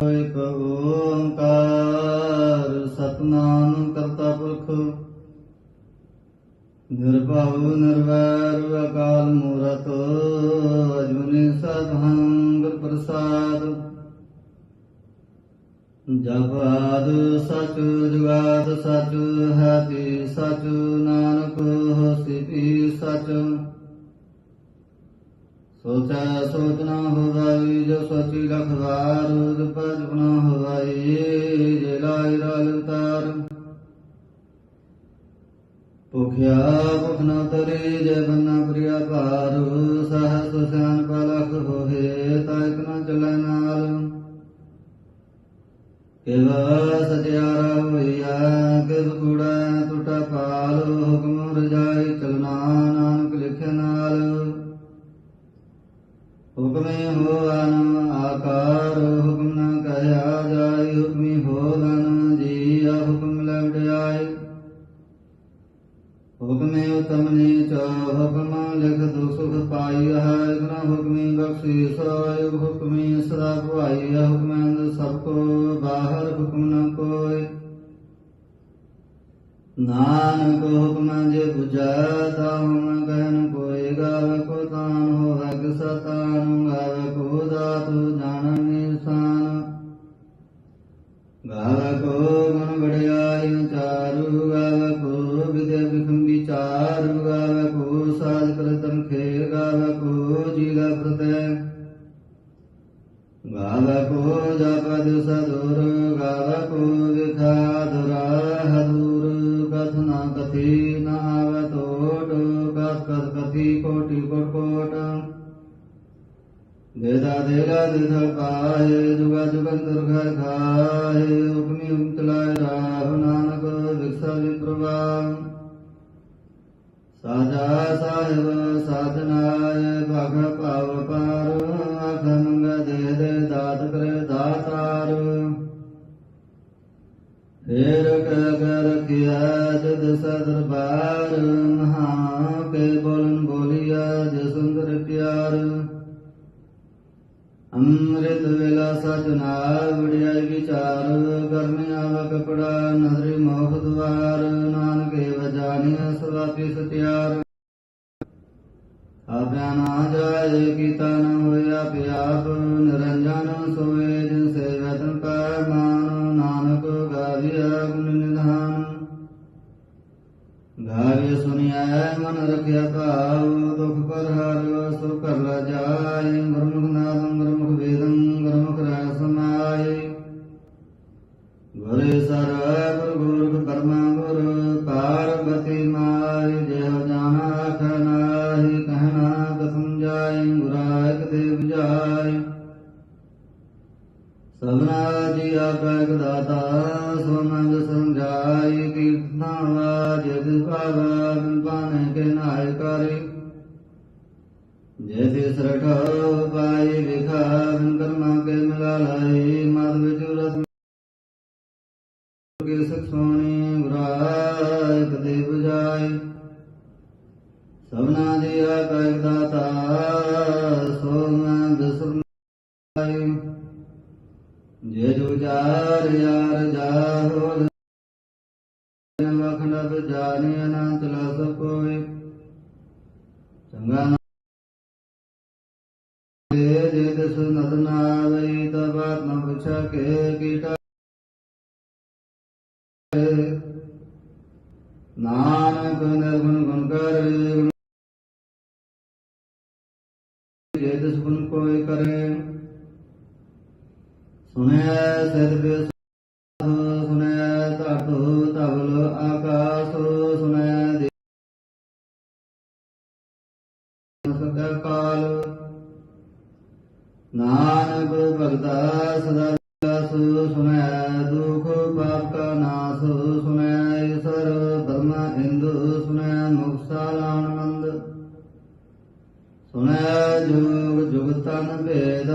ਇੱਕ ਓੰਕਾਰ, ਸਤਨਾਮ ਕਰਤਾ ਪੁਰਖ। ਨਿਰਭਉ, ਨਿਰਵੈਰ, ਅਕਾਲ ਮੂਰਤ ਅਜੂਨੀ ਸਤਹੰ ਗੁਰ ਪ੍ਰਸਾਦ। ਜਪ ਆਦ ਸਚ, ਜੁਗਾਦ ਸਚ, ਹੈ ਤੇ ਸਚ, ਨਾਨਕ ਹੋਸੀ ਪੀ ਸਚ। ਸੋਚੈ ਸੋਚ ਨਾ ਹੋਵਾਈ, ਜੋ ਸੋਚੀ ਲਖ ਵਾਰ ਜਪਜ ਨਾ ਹੋਵਾਈ, ਜੇ ਲਾਇ ਰਾਲ ਉਤਾਰ। ਭੁਖਿਆ ਭੁਖ ਨਾ ਤਰੇ, ਜੇ ਬੰਨਾ ਪ੍ਰਿਆ ਭਾਰ, ਸਹਸ ਸਿਆਨ ਪਲਖ ਹੋਏ ਤਾ ਨਾ ਚਲੈ ਨਾਲ। ਕਿਵਾ ਸਤਿਆਰਾ ਨੀਚ ਹੁਕਮ ਲਿਖ ਦੁਖ ਸੁਖ ਪਾਈ ਹੈ ਇਕਨਾ ਹੁਕਮੀ ਬਖਸ਼ੀ ਸੋਇ ਹੁਕਮੀ ਸਦਾ ਭਵਾਈ ਹੈ ਹੁਕਮ ਅੰਦ ਸਭ ਕੋ ਬਾਹਰ ਹੁਕਮ ਨ ਕੋਈ ਨਾਨਕ ਹੁਕਮ ਜੇ 부ਜੈ ਗਾਵੇ ਕੋ ਜਪਦ ਸਦੁਰ ਗਾਵੇ ਕੋ ਵਿਖਾ ਦੁਰਾ ਹਦੂਰ ਕਥੀ ਨਾ ਆਵੇ ਕਥ ਕਥ ਕਥੀ ਕੋਟਿ ਕੋਟ ਕੋਟ ਦੇਦਾ ਦੇਗਾ ਦਿਧਾ ਪਾਏ ਜੁਗਾ ਜੁਗੰਤਰ ਘਰ ਖਾਏ ਹੁਕਮੀ ਹੁਕਮ ਰਾਹ ਨਾਨਕ ਵਿਖਸਾ ਵਿਪਰਵਾਹ ਸਾਜਾ ਸਾਹਿਬ ਸਾਧਨਾਏ ਫੇਰ ਕਹਿ ਕਰ ਰਖਿਆ ਜਦ ਸਦਰਬਾਰ। ਮਹਾ ਗਾਵੇ ਸੁਨਿਆ ਮਨ ਰਖਿਆ ਭਾਵ ਦੁਖ ਪਰ ਹਾਰਿਓ ਸੋ ਕਰ ਲਾ ਜਾਏ ਗੁਰਮੁਖ vai ਨਾਨਕ ਨਿਰਗੁਣ ਗੁਣ ਕਰ ਜੇ ਦਸ ਗੁਣ ਕੋਈ ਕਰੇ ਸੁਨਿਆ ਸਤਿ ਸੁਨਿਆ ਹਿੰਦੂ ਇੰਦੁ ਸੁਨਿਆ ਮੁਕਸਾਲਾਨ ਮੰਦ। ਸੁਨਿਆ ਜੁਗ ਜੁਗ ਤਨ ਭੇਦ।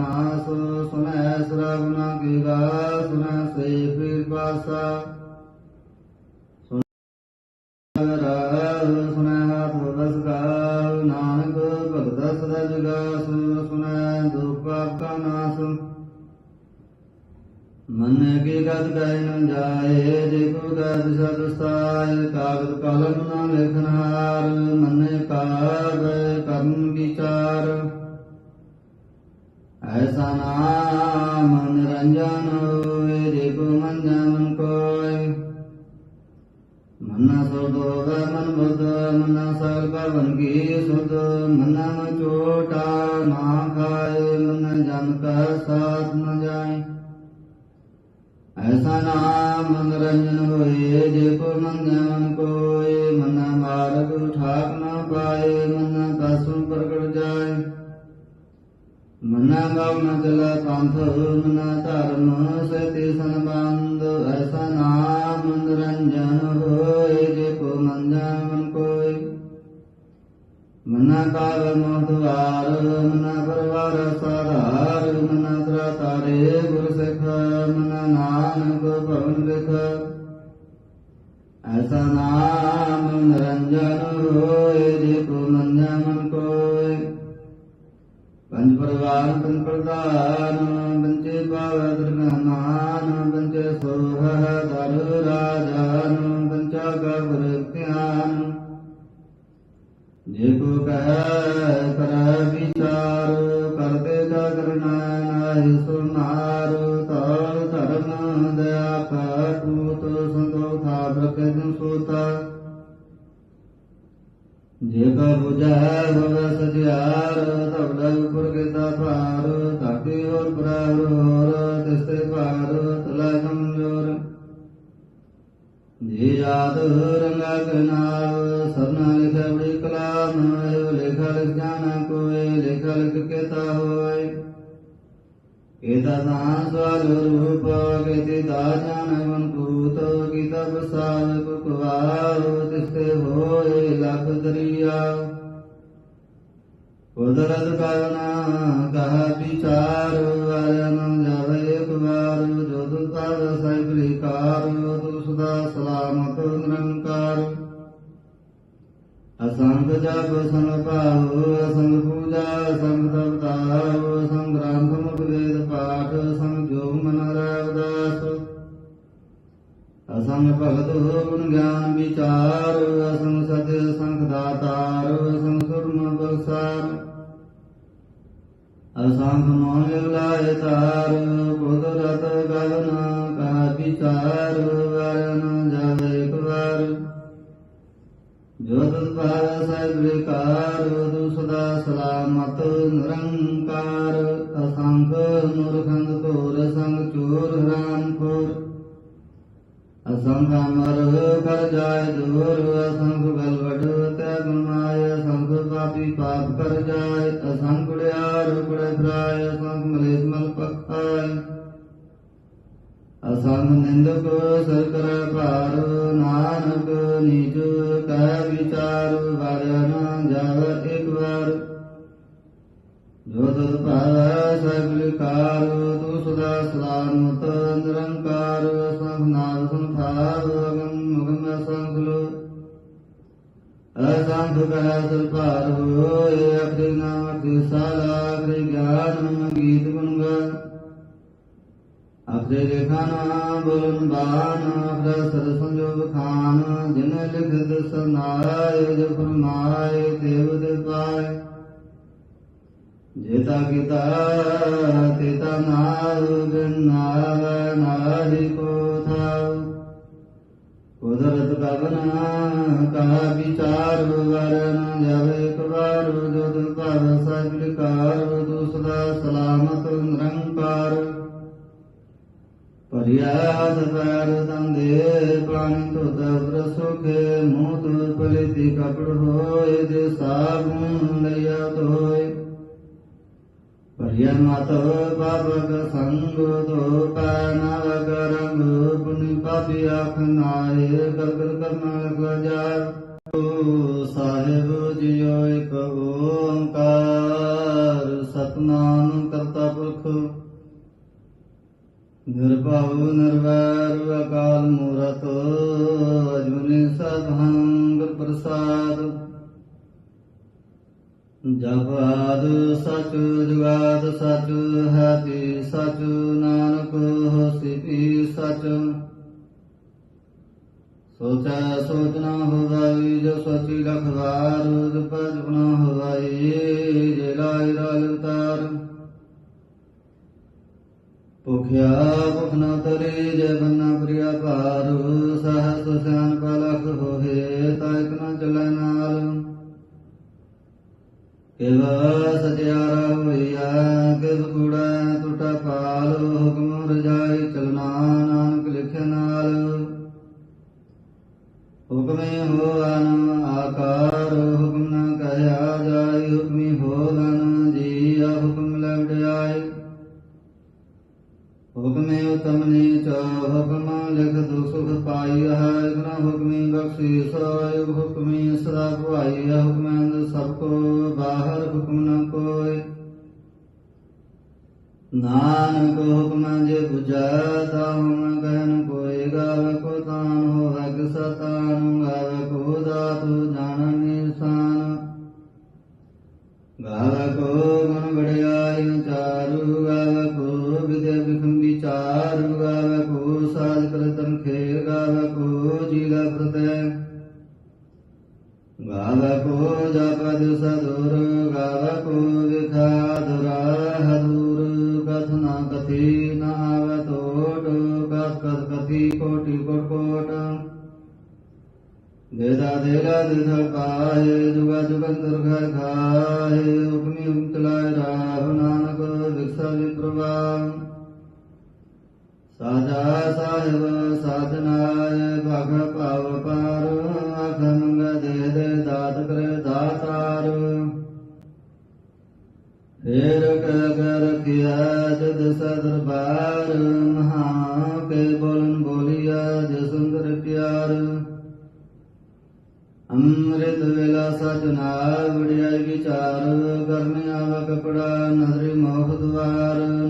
ਨਾਸ ਸੁਨੈ ਸਰਵਨਾ ਕੀ ਗਾ ਸੁਨੈ ਸੇ ਫਿਰ ਪਾਸਾ ਨਾਨਕ ਭਗਤਾ ਸੁਨੈ ਦੁਖ ਕਾ ਨਾਸ। ਮਨ ਕੀ ਗਤ ਗਏ ਨ ਜਾਏ, ਜੇ ਕੋ ਗਤ ਸਦ ਸਾਇ, ਕਾਗਦ ਕਲਮ ਨ ਲਿਖਨ ਨਾਮ ਨਿਰੰਜਨ ਹੋਏ ਜੇ ਕੋ ਮਨ ਕੋਇ ਮਨ ਸੋਦੋ ਮਨ ਬੁੱਧ ਮਨ ਸਗਲ ਭਵਨ ਕੀ ਸੁਧ ਮਨ ਮਚੋਟਾ ਨਾ ਖਾਏ ਮਨ ਜਨ ਕਾ ਸਾਥ ਨ ਜਾਏ ਐਸਾ ਨਾਮ ਮਨੋਰੰਜਨ ਹੋਏ ਜੇ ਕੋ ਮੰਨੈ ਕੋਏ ਮਨ ਮਾਰਗ ਠਾਕ ਨਾ ਪਾਏ ਮਨ ਗਾਉ ਨ ਪੰਥ ਮਨ ਧਰਮ ਸਤੀ ਸੰਬੰਧ, ਐਸਾ ਨਾਮ ਮਨੋਰੰਜਨ ਹੋਏ, ਜੇ ਕੋ ਮੰਨੈ ਮਨ ਕੋਏ ਮਨ ਕਾਲ ਮੋਦਵਾਰ ਮਨ ਪਰਵਾਰ ਸਾਧਾਰ, ਮਨ ਤਰਾ ਤਾਰੇ ਗੁਰ ਸਿਖ, ਮਨ ਨਾਨਕ ਭਵਨ ਵਿਖ। ਐਸਾ ਨਾਮ ਨਿਰੰਜਨ ਹੋਏ, ਜੇ ਕੋ ਪੰਜ ਪਰਵਾਰ ਪੰਜ ਪ੍ਰਧਾਨ ਬੰਚੇ ਪਾਵੈ ਦਰਗਾਨਾਨ ਬੰਚੇ ਸੋਹ ਦਰ ਰਾਜਾਨ ਬੰਚਾ ਗਵਰ ਧਿਆਨ। ਜੇ ਕੋ ਕਹਿ, ਕਰ ਵਿਚਾਰ, ਕਰਤੇ ਕਾ ਕਰਨਾ ਨਾਹਿ ਸੁਨਾਰ ਜੇ ਕਾ 부ਜੈ ਹੋਵੇ ਸਜਿਆਰ ਤਬਦਾ ਉਪਰ ਕੀਤਾ ਭਾਰ, ਧਰਤੀ ਹੋਰ ਪਰਾਰ ਹੋਰ ਤਿਸਤੇ ਭਾਰ, ਤਲਾ ਕਮਜੋਰ। ਜੀ ਯਾਦ ਰੰਗਾ ਕਨਾਵ ਸਰਨਾ ਲਿਖਿਆ ਬੜੀ ਕਲਾਮ, ਲੇਖਾ ਲਿਖ ਜਾਣਾ ਕੋਏ, ਲੇਖਾ ਲਿਖ ਕੇਤਾ ਹੋਏ ਇਹਦਾ ਰੂਪ ਕੇਤੇ ਦਾ ਜਾਣ ਮਨਕੂਤ ਕੀਤਾ ਬਸਾਵ ਕੁਕਵਾਵ ਤਿਸਤੇ ਹੋਏ ਲਖ ਦਰਿਆ। ਕੁਦਰਤ ਕਰਨਾ ਕਹਾ ਵਿਚਾਰ ਵਰਨ ਜਾਵੇ ਇੱਕ ਵਾਰ ਜੋ ਤੁਧ ਪਾਵ ਸੈਬਰੀ ਕਾਰ ਤੁ ਸਦਾ ਸਲਾਮਤ ਨਿਰੰਕਾਰ। ਅਸੰਗ ਜਪ ਸੰਗ ਪਾਉ ਅਸੰਗ ਅਸੰਗ ਭਗਤ ਗੁਣ ਗਿਆਨ ਵਿਚਾਰ ਅਸੰ ਸਤਿ ਸੰਗ ਦਾਤਾਰ ਅਸੰਗ ਬਖਸਾਰ। ਅਸੰਗ ਮੋਹ ਲਾਇ ਤਾਰ ਕੁਦਰਤ ਗਗਨ ਕਾ ਵਿਚਾਰ, ਵਰਨ ਜਾਵੇ ਇੱਕ ਵਾਰ। ਜੋ ਤੁਧ ਪਾਵੈ ਵਿਕਾਰ ਅਸੰਖ ਅਮਰ ਕਰ ਜਾਏ ਦੂਰ ਅਸੰਖ ਗਲਵਡ ਤੈ ਗੁਮਾਏ ਅਸੰਖ ਪਾਪੀ ਪਾਪ ਕਰ ਜਾਏ ਅਸੰਖ ਗੁੜਿਆਰ ਗੁੜੇ ਫਰਾਏ ਅਸੰਖ ਮਲੇਸ਼ ਮਲ ਪਖਾਏ ਅਸੰਗ ਨਿੰਦਕ ਸਰ ਕਰ ਭਾਰ, ਨਾਨਕ ਨਿਜ ਕਹਿ ਵਿਚਾਰ, ਵਾਰਿਆ ਨਾ ਜਾਵ ਇੱਕ ਵਾਰ। ਜੋ ਤਤ ਭਾਵੈ ਸਗਲ ਕਾਰ ਅਸੰਖ ਕਹਿ ਭਾਰ ਹੋਏ ਅਖਰੀ ਨਾਮ ਅਖਰੀ ਸਾਲਾ ਅਖਰੀ ਗਿਆਨ ਗੀਤ ਗੁਣ ਗਾ ਅਖਰੇ ਲਿਖਾਨਾ ਬੋਲਨ ਬਾਨ ਅਖਰੇ ਸਦ ਸੰਜੋਗ ਖਾਨ, ਜਿਨ ਲਿਖਤ ਸਨਾਏ ਜੋ ਫਰਮਾਏ, ਦੇਵ ਦੇ ਪਾਏ। ਜੇਤਾ ਕੀਤਾ ਤੇਤਾ ਨਾਮ ਬਿਨਾਵ ਨਾਹੀ ਕੋ ਕੁਦਰਤ ਕਵਨਾ ਕਾ ਵਿਚਾਰ ਵਰਨ ਜਾਵੇ ਇੱਕ ਵਾਰ ਭਵ ਸਗਲ ਕਾਰ ਤੂ ਸਲਾਮਤ ਨਿਰੰਕਾਰ। ਪਰਿਆਦ ਪੈਰ ਤੰਦੇ ਪਾਣੀ ਤੋ ਦਬਰ ਸੁਖੇ ਮੂੰਹ ਪਲਿਤੀ ਕਪੜ ਹੋਏ ਦੇ ਸਾਬੂਨ ਲਿਆ ਧੋਏ। ਪਰਿਆ ਮਤ ਬਾਬਕ ਸੰਗ ਤੋ ਪਾ ਨਵ ਕਰੰਗ ਪੁਨਿ ਪਾ ਆਪੀ ਆਖ ਨਾਏ ਕਰ ਕਰ ਕਰਨਾ ਲਗ ਜਾਏ ਓ ਸਾਹਿਬ ਜੀਓ ਇੱਕ ਓੰਕਾਰ ਸਤਨਾਮ ਕਰਤਾ ਪੁਰਖ ਨਿਰਭਉ ਨਿਰਵੈਰ ਅਕਾਲ ਮੂਰਤ ਅਜੂਨੀ ਸਤਹੰ ਗੁਰ ਪ੍ਰਸਾਦ ਜਪ ਆਦ ਸਚ ਜੁਗਾਦ ਸਚ ਹੈ ਸਚ, ਨਾਨਕ ਹੋਸੀ ਪੀ ਸਚ ਸੋਚੈ ਸੋਚਣਾ ਹੋਵਾਈ, ਜੋ ਸੋਚੀ ਲਖਵਾਰ ਜਪ ਜਪਣਾ ਹੋਵਾਈ, ਜੇ ਲਾਇ ਰਾਲ ਉਤਾਰ। ਭੁਖਿਆ ਭੁਖ ਨਾ ਤਰੇ, ਜੇ ਬੰਨਾ ਪ੍ਰਿਆ ਭਾਰ, ਸਹਸ ਸਿਆਨ ਪਲਖ ਹੋਏ ਕਿਵ ਸਚਿਆਰਾ ਹੋਈਆ ਕਿਵ ਕੂੜਾ ਟੁਟਾ ਪਾਲ ਹੁਕਮ ਰਜਾਈ ਚਲਨਾ ਨਾਨਕ ਲਿਖੇ ਨਾਲ। ਹੁਕਮੇ ਹੋਵਨ ਨਾਨਕ ਹੁਕਮ ਜੇ 부ਜੈ ਤਾ ਹੁਕਮ ਕਹਿਨ ਕੋਇ ਗਾਵੇ ਕੋ ਤਾਨ ਹੋਵੇ ਕਿ ਜੁਗੰਤਰ ਹੁਕਮੀ ਹੁਕਮ ਚਲਾਏ ਨਾਨਕ ਵਿਕਸਾ ਵਿਪਰਵਾਹ ਸਾਜਾ ਸਾਹਿਬ ਸਾਧਨਾਏ ਭਗ ਭਾਵ ਪਾਰ ਆਖ ਦੇ ਦੇ ਦਾਤ ਕਰੇ ਦਾਤਾਰ। ਫੇਰ ਕਹਿ ਕਹਿ ਰਖਿਆ ਜਦ ਸਦਰਬਾਰ, ਮਹਾ ਕੇ ਬੋਲਨ ਅੰਮ੍ਰਿਤ ਵੇਲਾ ਸਜਨਾ ਵੜਿਆਈ ਵਿਚਾਰ ਕਰਨੇ ਆਵਾ ਕਪੜਾ